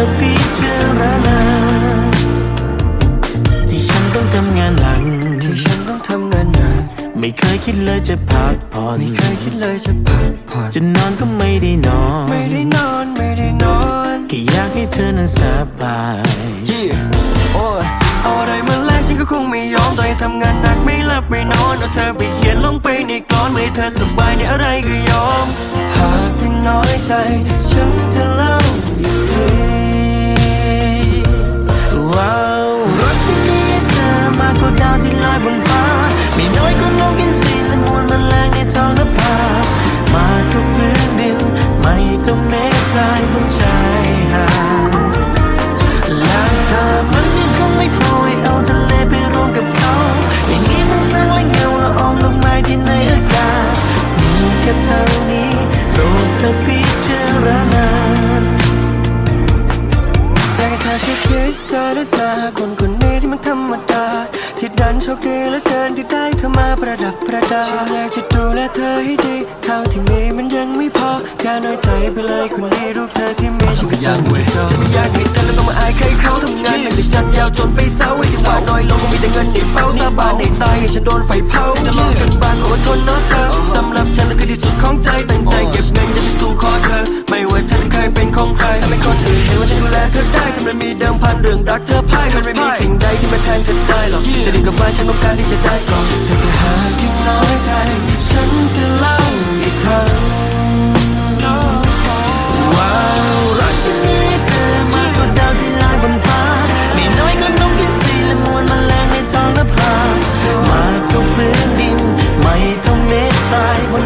อพิจารณาที่ฉันต้องทำงานหนักที่ฉันต้องทำงานหนักไม่เคยคิดเลยจะพักผ่อนไม่เคยคิดเลยจะพักผ่อนจะนอนก็ไม่ได้นอน ไม่ได้นอนไม่ได้นอนแค่อยากให้เธอนั้นสบายยี่โอ้ยเอาอะไรมาแลกฉันก็คงไม่ยอมต่อให้ทำงานหนักไม่หลับไม่นอนเอาเธอไปเขียนลงไปในกลอนเมื่อให้เธอสบายในอะไรก็ยอมหากที่น้อยใจฉันจะเล่าอีก อยากให้เธอช่วยคิดเจอด้วยตาคนคนนี้ที่มันธรรมดา ที่ดันโชคดีเหลือเกินที่ได้เธอมาประดับประดาฉันอยากจะดูแลเธอให้ดีเท่าที่มีมันยังไม่พออย่าน้อยใจไปเลยคนนี้รูปเธอที่มีฉันก็ยังไม่จบฉันไม่อยากให้เธอแล้วต้องมาอายใครเขาทำงานหนักจากจันทร์ยาวจนไปเสาร์ไอ้ที่ว่าน้อยลงก็มีแต่เงินในเป้าสาบานในตายให้ฉันโดนไฟเผาจะลองจนบานอดทน ได้ทำไมมีเดิมพันเรื่องรักเธอพ่ายมันไม่มีสิ่งใดที่มาแทนกันได้หรอกจะดีกับบ้านฉันต้องการที่จะได้ก่อนแต่ถ้หากยังน้อยใจ ฉันจะเล่าอีกครั้งว่ารักที่มีเธอมากกวดาวที่ลอบนฟ้าไม่น้อยก็นกอินทรีละมวลแมลงในท้องนภามากกว่าพื้นดินไม่ต้องเม็ดทรายบน